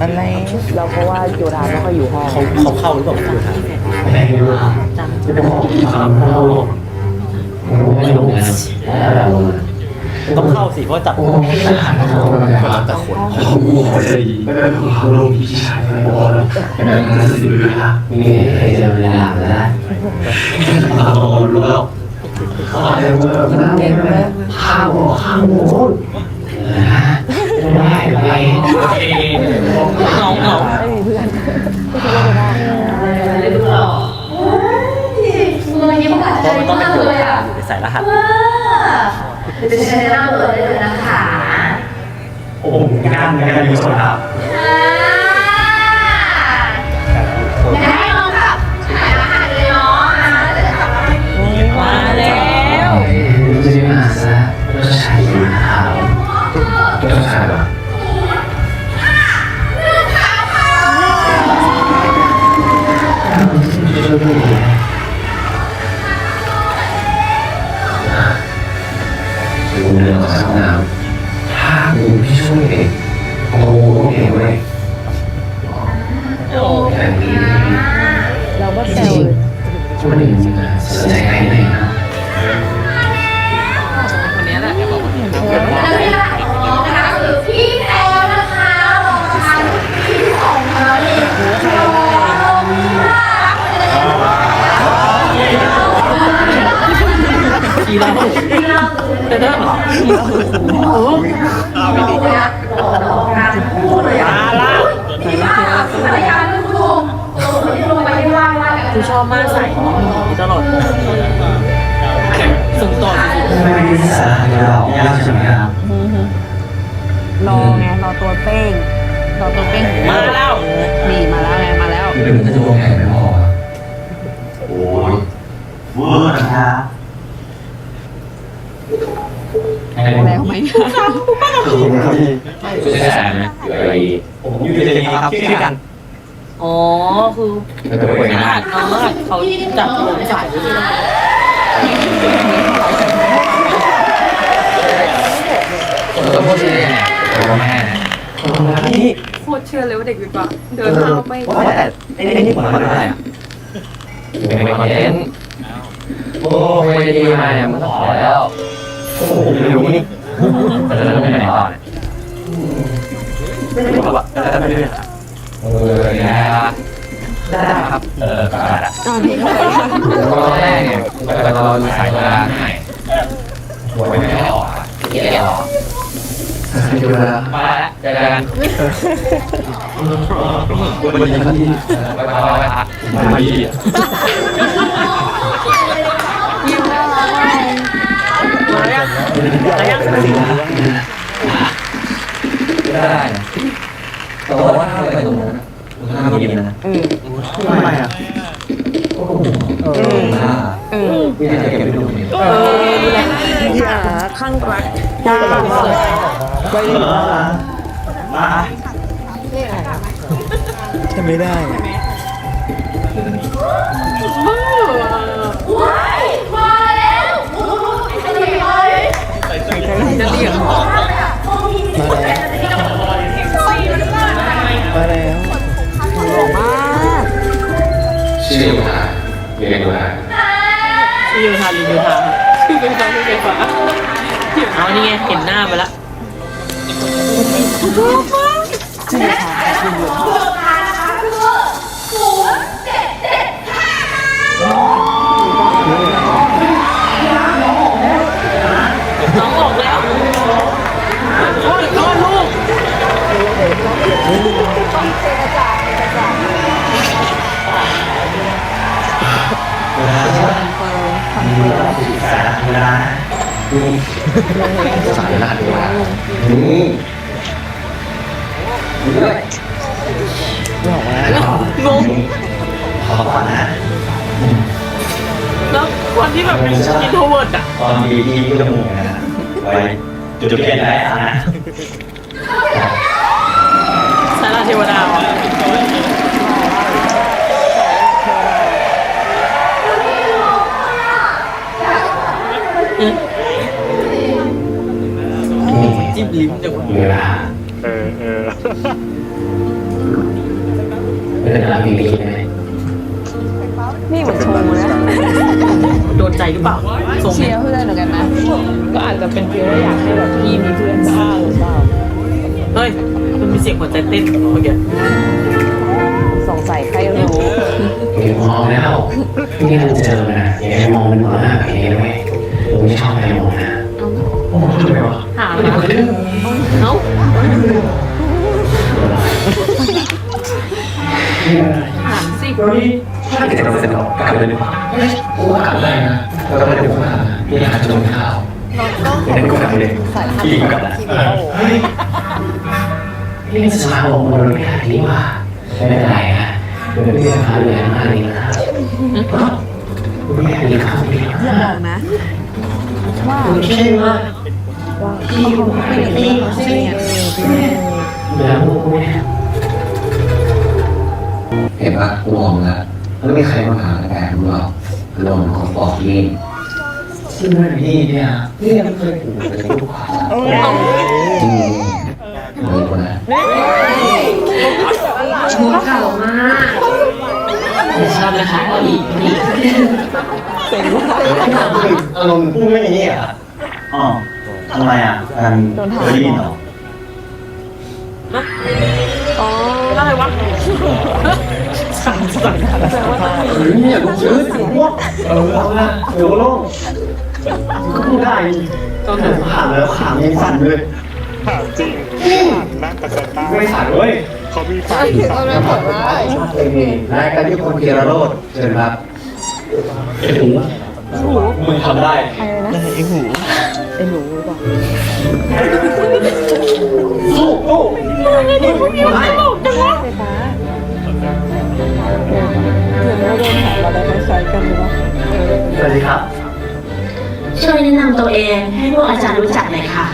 อะไร เราเพราะว่าโยธาไม่ค่อยอยู่ห้องเขาเขาเข้าหรือเปล่าไม่รู้นะไม่รู้จะบอกคำเราไม่รู้นะแล้วเราต้องเข้าสิเพราะจับโอ้ไม่ได้ขันเขาเลยครับแต่คน ได้เลยไม่เป็นเขาลงพี่ชายไม่บอกแล้วแต่นั่นคือมีใครจะเวลาแล้วเรารู้แล้วเขาเรียกว่าน้องนะข้าวข้าวโม้ได้ไปเงาเงาไม่มีเพื่อนมือยิ้มกัดใจมันต้องมากเลยอะใส่รหัสเดี๋ยวจะใช้หน้าเปิดได้เลยนะคะ โอ้โหงานงานอยู่สนามอ เจ้าชายเหรอดูเรือขอซับน้ำถ้าดูพี่ช่วยเองโอ้เองเว้ยอย่างนี้เราก็แซวมันงจริงๆเสียใจใครไหม ไม่ได้สาระเรายากใช่ไหมครับรอไงรอตัวเป้งรอตัวเป้งมาแล้ว นี่มาแล้วไงมาแล้ว คือเป็นจะวงแข่งไม่พอโอ้ยเวอร์นะครับให้แล้วไหมคือครับพี่ช่วยแสนนะอยู่ไอ้ผมอยู่ในนี้ครับชื่อกันอ๋อคือไม่ต้องไปขนะนาดน้องอเขาจับผมใส่ด้วยนะ ต้องพูดเลยเนี่ยผมแม่นี่โคตรเชื่อเลยว่าเด็กวิทย์วะเดินเท้าไม่ว่าแต่ไอ้นี่ผมมาได้อะเป็นคอนเทนต์โอ้ไม่ดีมาเนี่ยมันต้องขอแล้วโอ้โหร็วนี่แต่จะไม่ไหนต่อเนี่ยไม่รู้แบบแต่ไม่ได้เออนะได้ครับ เออกระดาษตอนนี้เขาไปตอนแรกเนี่ยไปรอดูสายเวลาให้หวยไม่ได้ออกเกี่ยว ดูแลมาแล้วเจอกันวันนี้ที่ไปไปไปพักมาดีมาแล้วมาแล้วได้นะแต่ว่าถ้าไปตรงนู้นห้ามกินนะทำไมอะเออเออพี่จะเก็บไปดูนี่พี่อาข้างรักจ้าไปดีมาจะไม่ได้อะว้ายมาแล้วโอ้โหจะเรียก เป็นฟ้าชื่อเป็นฟ้าเอานี่ไงเห็นหน้าไปละน้องออกแล้วโอ้ยโอ้ยลูกสายเวลาสายเวลา ด้วยนี่ด้วยบอกว่างงขอก่อนนะแล้วคนที่แบบเป็นอินโทรเวิร์ดอะตอนดีที่ก็มูนะไปจุดเทียนได้อะนะสาราเทวดาอะ จิ้มลิ้มจังเวลาเออเออเป็นอะไรพี่คิดไหมนี่เหมือนโชว์นะโดนใจหรือเปล่าเชียร์เพื่อนเหมือนกันนะ ก็อาจจะเป็นฟีลว่าอยากให้แบบพี่มีเพื่อนบ้างหรือเปล่า เฮ้ย มันมีเสียงหัวใจเต้นเมื่อกี้สงสัยใครรู้พี่มองแล้วพี่มันเจอนะอย่าให้มองมันมากเองเว้ยผมไม่ชอบใครมองนะโอ้ทำไมวะ เอ้าถามสิถ้าเกิดจะมาเสนอกลับเลยหรือเปล่ากูว่ากลับได้นะแล้วก็ไม่ได้ว่าพี่หาจนข่าวไม่ได้กูกลับเลยพี่ก็กลับแล้วพี่ไม่สมาคมมันไม่ได้นี่ว่าไม่เป็นไรนะเดี๋ยวพี่จะพาเรือมาเองนะครับไม่ได้มีข้าวพี่อย่าบอกนะว่าใช่ไห มพี่เขาเป็นพี่เขาใช่ไหมแล้วเห็นปะกูมองแล้วไม่มีใครมาหาแกมึงหรอกลงของปอกนี่ซึ่งพี่เนี่ยนี่ยังไม่เคยถูกเลยทุกครั้งจริงเลยคนนั้นชอบนะคะอีกอีกอารมณ์พูดไม่อย่างนี้อะอ๋อ ทำไมอะการเคยได้ยินเหรออ๋ออะไรวะสั่งสั่งเฮ้ยเนี่ยลูกชื้นถึงพวกเออเอาละเดี๋ยวโล่งก็พูดได้ต้องแต่ถึงผ่านแล้วขายังสั่นเลย ถามจริงนั่งกระเซ็นบ้างไม่สั่นเว้ยเขามีไฟเอาเลยผลว่ารายการที่คนเกียรโรดเชิญครับไอ้ หูมึงทำได้ใครนะไอ้หูไอ้หนูหรือเปล่าสู้สู้ไฟฟ้าเดี๋ยวเราโดนถามเราได้คล้ายๆกันหรือเปล่าสวัสดีครับ ช่วยแนะนำตัวเองให้พวกอาจารย์รู้จักหน่อยค่ะ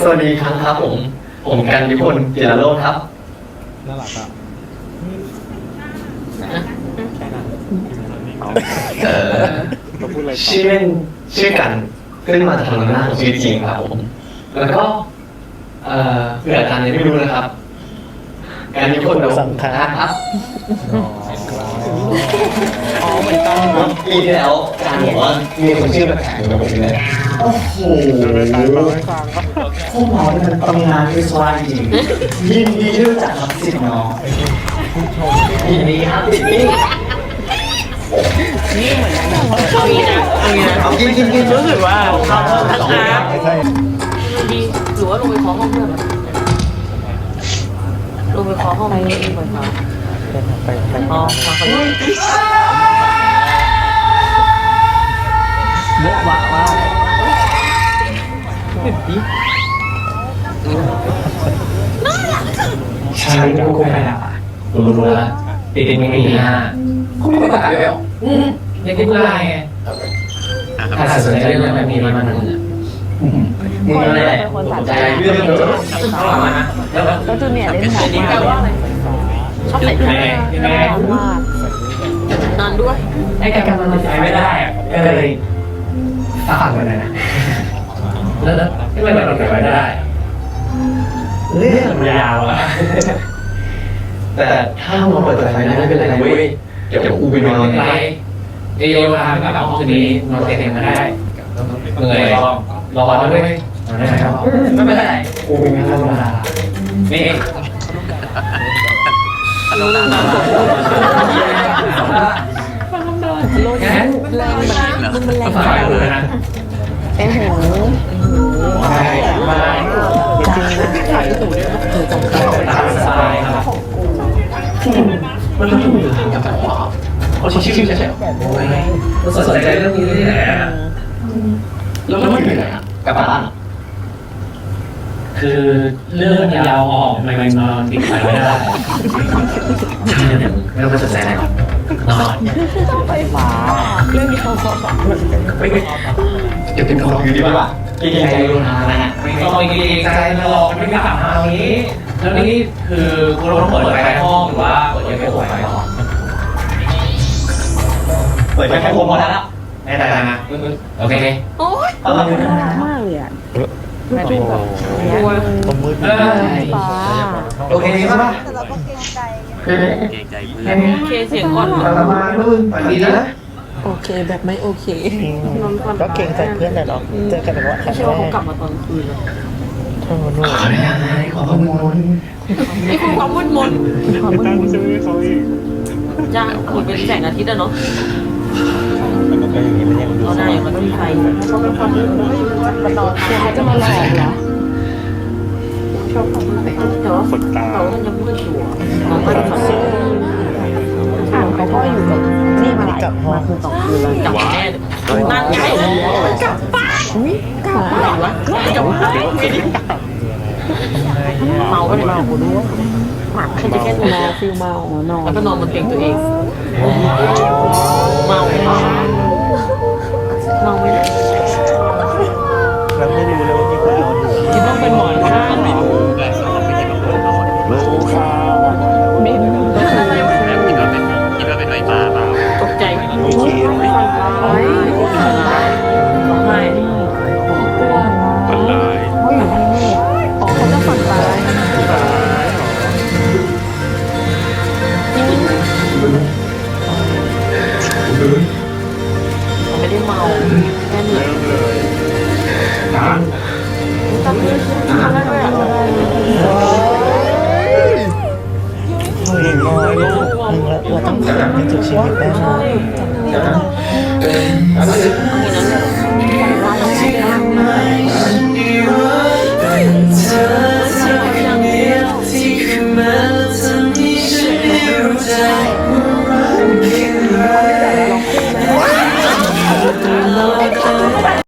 สวัสดีครับครับผม ผมกันนิพนธ์เกียรโรดครับ น่ารักอะ เอ่อเขาพูดอะไรต่อชื่อเล่นชื่อกันขึ้นมาจากทางหน้าของชีวิตจริงครับผม แล้วก็ เอ่อเผื่ออาจารย์ยังไม่รู้นะครับ การนิพนธ์สังฆาครับอ๋อเหมือนกันปีที่แล้วอาจารย์บอกว่ามีคนชื่อแปลกๆกับผมเลยโอ้โหตายมาให้ฟังพวกเราเนี่ยมันตำนานวิศวะจริงยินดีที่รู้จักครับสิทธิ์น้องยินดีครับ พี่เอางี้นะเอางี้นะกินกินกินรู้สึกว่าเขาทักทายดีหรือว่าลงไปขอห้องเพื่อนลงไปขอห้องไปเองก่อนค่ะอ๋อมาเขาเยอะว่ะว่าใช่กูไม่ได้รู้ล้วติดติดมีมีห้ากูไม่ได้ด้วยหรอ อืมยังกินได้ไงถ้าสนใจเรื่องแบบนี้มันมันมึงอะไรสนใจเรื่องเยอะเข้ามานะแล้วแล้วจูเนียร์เล่นหนังนี่มาแปลว่าอะไรชอบใส่ชุดแม่แม่มากนอนด้วยไอ้การมันตัดใจไม่ได้ก็เลยฝากไว้นะแล้วที่มันมันเก็บไว้ได้เรื่องมันยาวอะแต่ถ้ามาเปิดใจไม่เป็นไรนะเว้ย เดี๋ยวกูไปนอนไปเอโยพาไปกับห้องคืนนี้นอนเต็มๆมาได้เหนื่อยรอรอแล้วด้วยไม่เป็นไรกูเป็นงานธรรมดานี่งั้นแรงมันมันแรงฝากไว้เลยนะไอ้หูใช่ไมาจริงนะถ่ายหูด้วยหูจำตามสบายครับ มันต้องมีทางกับแต่ว่าเขาชิวๆเฉยๆเราสนใจเรื่องนี้ที่ไหนอะแล้วมันอยู่ไหนอะกลับบ้าน คือเรื่องมันยาวออกไมันนอนติดไฟไม่ได้ใช่ไม่ต้องไปสนใจอะไรหรอกนอนไฟฟ้าเรื่องนี้เขาเขาไม่ไม่เดี๋ยวเป็นของอยู่ดีกว่ากินใจรู้ทางนะไม่ต้องเกรงใจหรอกไม่กลับมาตรงนี้ แล้วนี่คือคุณต้องเปิดไฟห้องหรือว่าเปิดยังไงเปิดไฟห้องเปิดแค่ผมพอแล้วแน่ใจนะโอเคโอ้ยเออมากเลยอะแม่เป็นแบบเนี้ยเออฟ้าโอเคใช่ปะแต่เราก็เกรงใจเฮ้ยเกรงใจเพื่อนโอเคเสียงก่อนเรามาแล้วมึงไปดีนะโอเคแบบไม่โอเคก็เกรงใจเพื่อนแต่เราเจอกันแบบว่าครั้ไม่งใช่แรว่าเขากกลับมาตอนคืน เท่านู้นขออนุญาตนะขอข้อมูลนี่คือความมืดมนตั้งชื่อเขาอีกจ้าเหมือนเป็นแสงอาทิตย์อะเนาะมันก็อย่างนี้มันยังดูเราได้มันต้องมีไฟเขาเป็นความมืดมันมันนอนเดี๋ยวเขาจะมาหลอกเหรอแต่ว่าขนตาเขามันยังมืดอยู่น้องก็จะฝันอ่านเขาก็อยู่กับนี่มาหลายกลับห้อคือสองคืนแล้วกลับแน่นั่นไงกลับบ้าน อุ้ยกลับไหนวะกลับบ้านไม่ได้เมาไปเลยเมากูด้วยมันจะแค่ดูเมาฟิลเมานอนแล้วก็นอนบนเตียงตัวเองเมาเมาเมาไม่ได้เราไม่รู้เลยว่ามีคนนอนอยู่คิดว่าเป็นหมอนข้าง เงร้ยบง่ร้วต้องเขียนในจุดชีวิตได้ไหมนั้นเลยว่าเรใช้ได้ไหม